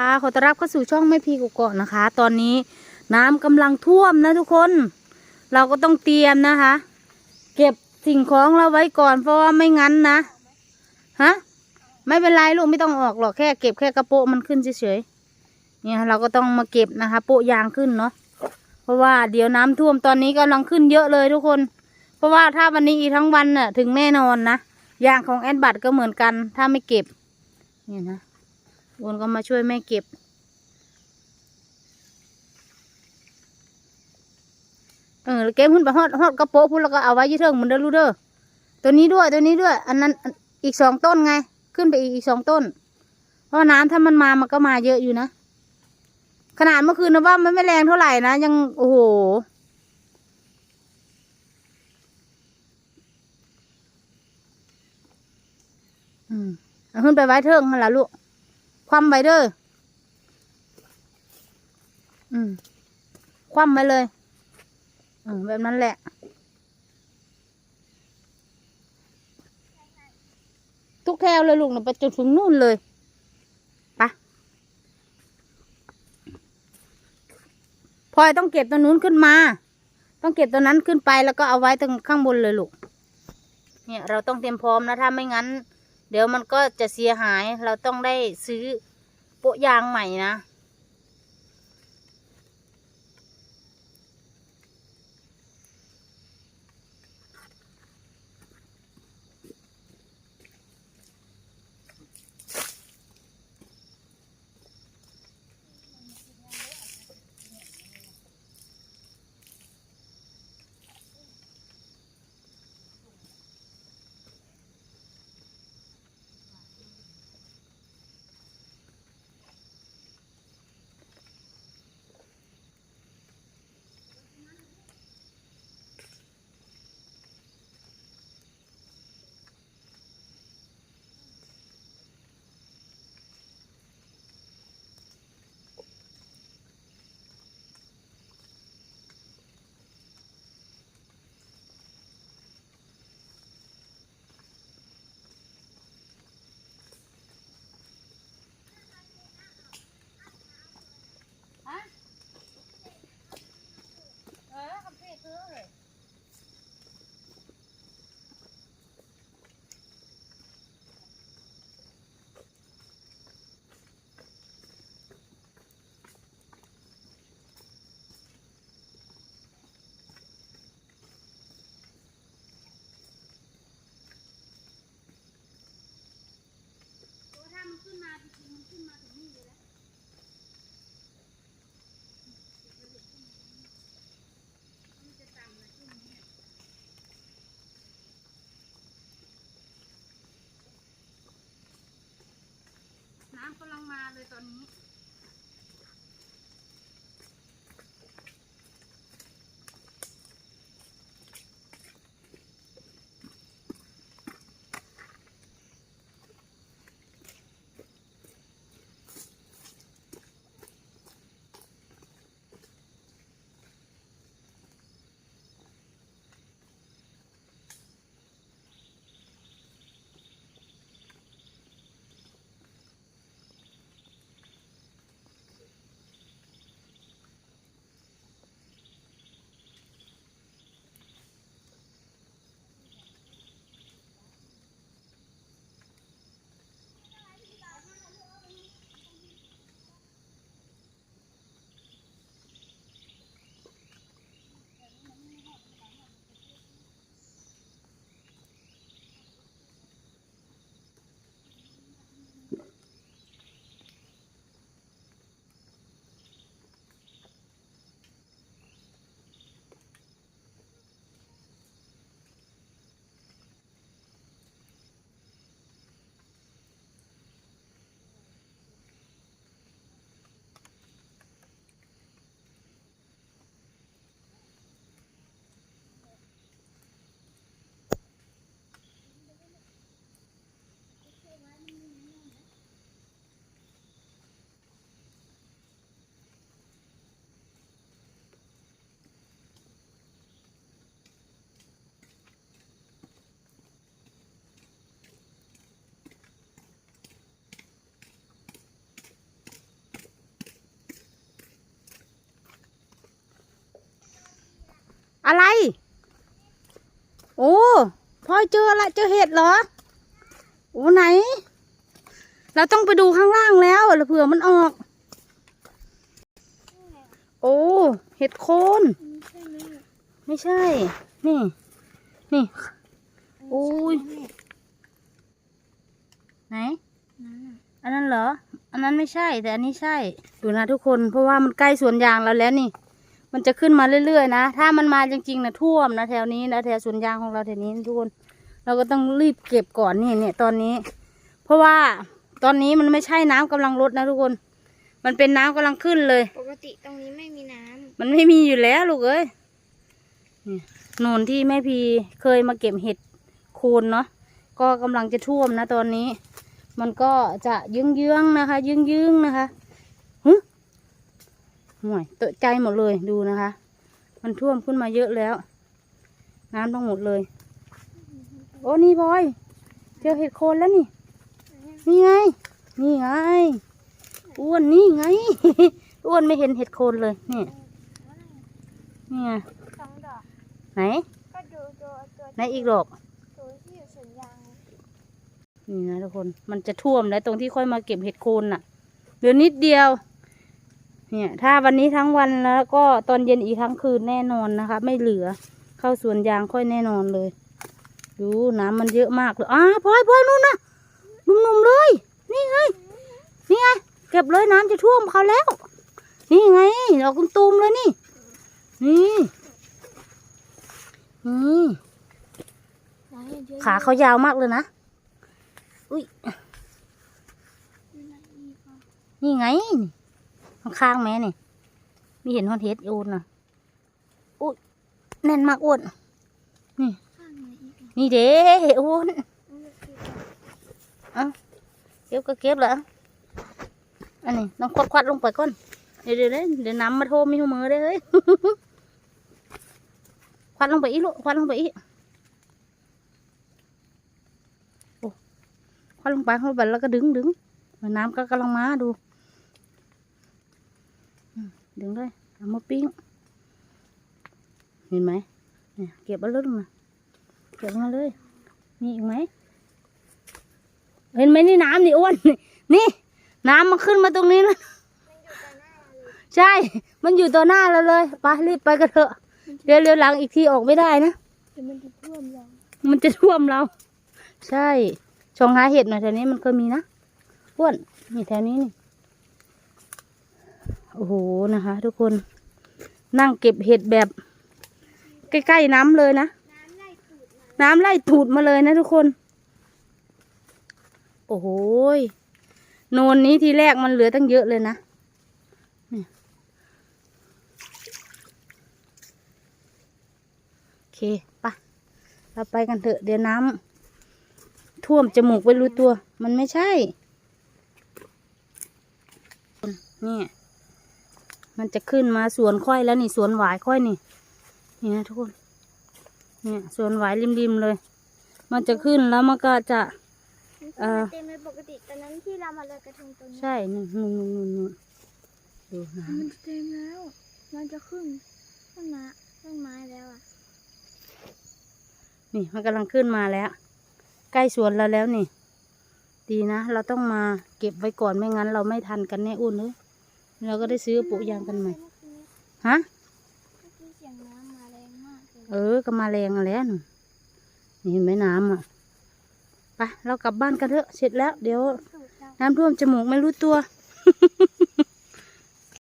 ค่ะขอต้อนรับเข้าสู่ช่องแม่พีกุกเกาะนะคะ ตอนนี้น้ำกำลังท่วมนะทุกคน เราก็ต้องเตรียมนะคะ เก็บสิ่งของเราไว้ก่อนเพราะว่าไม่งั้นนะฮะไม่เป็นไรลูกไม่ต้องออกหรอกแค่เก็บแค่กระโปะมันขึ้นเฉยๆเนี่ยเราก็ต้องมาเก็บนะคะ โปะยางขึ้นเนาะเพราะว่าเดี๋ยวน้ำท่วมตอนนี้กำลังขึ้นเยอะเลยทุกคน เพราะว่าถ้าวันนี้อีทั้งวันน่ะถึงแน่นอนนะยางของแอดบัตก็เหมือนกัน ถ้าไม่เก็บเนี่ยนะ วนก็มาช่วยแม่เก็บ เออเก็บขึ้นไปฮอดฮอดกระโปะพุ่นแล้วก็เอาไว้ยี่เทิงเหมือนเดิมลูกเด้อตัวนี้ด้วยตัวนี้ด้วย อันนั้นอีกสองต้นไง ขึ้นไปอีกอีกสองต้น เพราะน้ำถ้ามันมามันก็มาเยอะอยู่นะ ขนาดเมื่อคืนนะว่ามันไม่แรงเท่าไหร่นะยังโอ้โหอืมเอาขึ้นไปไว้เทิงนั่นละลูก คว่ำไปเด้ออืม คว่ำไปเลยอืมแบบนั้นแหละ ทุกแถวเลยลูกนะไปจนถึงนู่นเลยปะพลอยต้องเก็บตัวนู้นขึ้นมา ต้องเก็บตัวนั้นขึ้นไปแล้วก็เอาไว้ตรงข้างบนเลยลูก เนี่ยเราต้องเตรียมพร้อมนะถ้าไม่งั้น เดี๋ยวมันก็จะเสียหายเราต้องได้ซื้อโปะยางใหม่นะ เออคำพูดคือเลย ตัวถ้ามันขึ้นมาจริงๆมันขึ้นมาถึงนี่เลยนะมันจะ น้ำกำลังมาเลยตอนนี้ อะไร โอ้พลอยเจออะไรเจอเห็ดเหรอ โอ้ไหน เราต้องไปดูข้างล่างแล้วเผื่อมันออก โอ้เห็ดโคนใช่ไมไม่ใช่ นี่ นี่โอ้ยไหน อันนั้นเหรอ อันนั้นไม่ใช่ แต่อันนี้ใช่ ดูนะทุกคน เพราะว่ามันใกล้สวนยางเราแล้วนี่ มันจะขึ้นมาเรื่อยๆนะ ถ้ามันมาจริงๆนะท่วมนะแถวนี้นะแถวสวนยางของเราแถวนี้ทุกคนเราก็ต้องรีบเก็บก่อนนี่เนี่ยตอนนี้ เพราะว่าตอนนี้มันไม่ใช่น้ำกำลังลดนะทุกคน มันเป็นน้ำกำลังขึ้นเลย ปกติตรงนี้ไม่มีน้มันไม่มีอยู่แล้วลูกเอ้ยนี่โนนที่แม่พีเคยมาเก็บเห็ดโคนเนาะก็กำลังจะท่วมนะตอนนี้ มันก็จะยึ้งเยื้องๆนะคะ ยึ้งยึ้งๆนะคะฮึ ห่วยตกใจหมดเลยดูนะคะ มันท่วมขึ้นมาเยอะแล้ว น้ำทั้งหมดเลย โอ้นี่บอย เจอเห็ดโคนแล้วนี่ นี่ไง นี่ไง อ้วนนี่ไง อ้วนไม่เห็นเห็ดโคนเลย นี่ำนี่ไงสองดอกไหนก็ดูตัวตัวไหนอีกดอกตัวที่อยู่สวนยางนี่นะทุกคน มันจะท่วมแล้วตรงที่ค่อยมาเก็บเห็ดโคนน่ะ เหลือนิดเดียว เนี่ย ถ้าวันนี้ทั้งวันแล้วก็ตอนเย็นอีกทั้งคืนแน่นอนนะคะ ไม่เหลือเข้าสวนยางค่อยแน่นอนเลย ดูน้ำมันเยอะมากเลยอ้าพลอยพลอยนู่นนะหนุ่มๆเลย นี่ไงนี่ไงเก็บเลยน้ำจะท่วมเขาแล้ว นี่ไงดอกตุ้มๆเลยนี่ นี่นี่ขาเขายาวมากเลยนะ อุ้ย นี่ไง ข้างๆแม่นี่ มีเห็นฮอนเทสโอนนะอุ้ยแน่นมากอ้วนนี่ข้างไหนอีกอะนี่เด้อ้วนเอาเลยสิเอาเก็บก็เก็บแหละอันนี้ต้องควัดควัดๆลงไปก่อนเดี๋ยวเดี๋ยวเดี๋ยวเดี๋ยวน้ำมาโทมมีหัวมือได้เฮ้ยควัดลงไปอีกลูกควัดลงไปอีกโอ้ควัดลงไปเข้าไปแล้วก็ดึงดึงน้ำก็กำลังมาดูอืม ดึงเลยเอามาปิ้ง เห็นไหมเนี่ยเก็บเอาลึกมา เก็บมาเลย มีอีกไหม เห็นไหมนี่น้ำนี่อ้วน นี่ น้ำมันขึ้นมาตรงนี้แล้วใช่ มันอยู่ต่อหน้าเราเลย ไปรีบไปกันเถอะเดี๋ยวเร็วหลังอีกทีออกไม่ได้นะมันจะท่วมเรา มันจะท่วมเรา ใช่ ชองหาเห็ดหน่อยแถวนี้มันเคยมีนะอ้วน นี่แถวนี้นี่ อ้โหนะคะ ทุกคนนั่งเก็บเห็ดแบบ ใกล้ๆน้ำเลยนะ น้ำไล่ตูดมาน้ำไล่ถูดมาเลยนะทุกคน โอ้โหโนนนี้ทีแรกมันเหลือตั้งเยอะเลยนะโอเคปะเราไปกันเถอะเดี๋ยวน้ำท่วมจมูกไปรู้ตัว มันไม่ใช่นี่ มันจะขึ้นมาสวนค่อยแล้วนี่สวนหวายค่อยนี่ นี่นะทุกคน เนี่ยสวนหวายริมๆเลย มันจะขึ้นแล้วมันก็จะ เอ่อ เต็มเลยปกติตอนนั้นที่เรามาลอยกระทงตรงนี้ใช่นู่นนู่นนู่นนู่นนู่นดูนะมันเต็มแล้ว มันจะขึ้นต้นไม้ต้นไม้แล้วอะ นี่มันกำลังขึ้นมาแล้ว ใกล้สวนเราแล้วนี่ ดีนะ เราต้องมาเก็บไว้ก่อนไม่งั้นเราไม่ทันกันแน่อุ่นเลย เราก็ได้ซื้อปลูกยางกันใหม่เมื่อกี้ฮะเมื่อกี้เสียงน้ำมาแรงมากเลยเออก็มาแรงอะแล้วนี่นี่เห็นไหมน้ำอะไปเรากลับบ้านกันเถอะเสร็จแล้ว เดี๋ยวสูดเราน้ำท่วมจมูกไม่รู้ตัวเ